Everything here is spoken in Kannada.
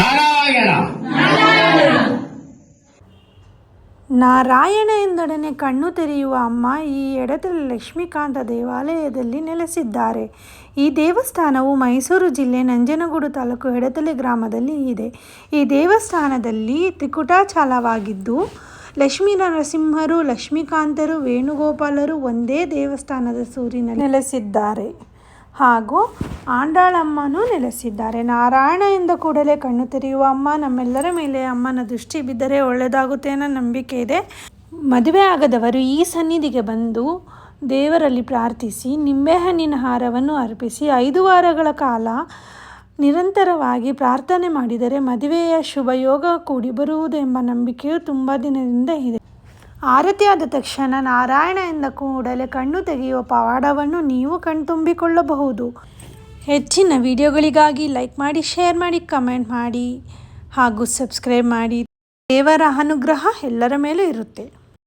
ನಾರಾಯಣ. ನಾರಾಯಣ ಎಂದೊಡನೆ ಕಣ್ಣು ತೆರೆಯುವ ಅಮ್ಮ ಈ ಎಡದಲ್ಲಿ ಲಕ್ಷ್ಮೀಕಾಂತ ದೇವಾಲಯದಲ್ಲಿ ನೆಲೆಸಿದ್ದಾರೆ. ಈ ದೇವಸ್ಥಾನವು ಮೈಸೂರು ಜಿಲ್ಲೆ ನಂಜನಗೂಡು ತಾಲೂಕು ಎಡತಲೆ ಗ್ರಾಮದಲ್ಲಿ ಇದೆ. ಈ ದೇವಸ್ಥಾನದಲ್ಲಿ ತ್ರಿಕುಟಾಚಾಲವಾಗಿದ್ದು, ಲಕ್ಷ್ಮೀ ನರಸಿಂಹರು, ಲಕ್ಷ್ಮೀಕಾಂತರು, ವೇಣುಗೋಪಾಲರು ಒಂದೇ ದೇವಸ್ಥಾನದ ಸೂರಿನಲ್ಲಿ ನೆಲೆಸಿದ್ದಾರೆ. ಹಾಗೂ ಆಂಡಾಳಮ್ಮನೂ ನೆಲೆಸಿದ್ದಾರೆ. ನಾರಾಯಣ ಎಂದ ಕೂಡಲೇ ಕಣ್ಣು ತೆರೆಯುವ ಅಮ್ಮ, ನಮ್ಮೆಲ್ಲರ ಮೇಲೆ ಅಮ್ಮನ ದೃಷ್ಟಿ ಬಿದ್ದರೆ ಒಳ್ಳೆಯದಾಗುತ್ತೆ ಅನ್ನೋ ನಂಬಿಕೆ ಇದೆ. ಮದುವೆ ಆಗದವರು ಈ ಸನ್ನಿಧಿಗೆ ಬಂದು ದೇವರಲ್ಲಿ ಪ್ರಾರ್ಥಿಸಿ ನಿಂಬೆಹಣ್ಣಿನ ಹಾರವನ್ನು ಅರ್ಪಿಸಿ, ಐದು ವಾರಗಳ ಕಾಲ ನಿರಂತರವಾಗಿ ಪ್ರಾರ್ಥನೆ ಮಾಡಿದರೆ ಮದುವೆಯ ಶುಭಯೋಗ ಕೂಡಿ ಬರುವುದೆಂಬ ನಂಬಿಕೆಯು ತುಂಬ ದಿನದಿಂದ ಇದೆ. ಆರತಿಯಾದ ತಕ್ಷಣ ನಾರಾಯಣ ಎಂದ ಕೂಡಲೇ ಕಣ್ಣು ತೆಗೆಯುವ ಪವಾಡವನ್ನು ನೀವು ಕಣ್ತುಂಬಿಕೊಳ್ಳಬಹುದು. ಹೆಚ್ಚಿನ ವಿಡಿಯೋಗಳಿಗಾಗಿ ಲೈಕ್ ಮಾಡಿ, ಶೇರ್ ಮಾಡಿ, ಕಮೆಂಟ್ ಮಾಡಿ ಹಾಗೂ ಸಬ್ಸ್ಕ್ರೈಬ್ ಮಾಡಿ. ದೇವರ ಅನುಗ್ರಹ ಎಲ್ಲರ ಮೇಲೂ ಇರುತ್ತೆ.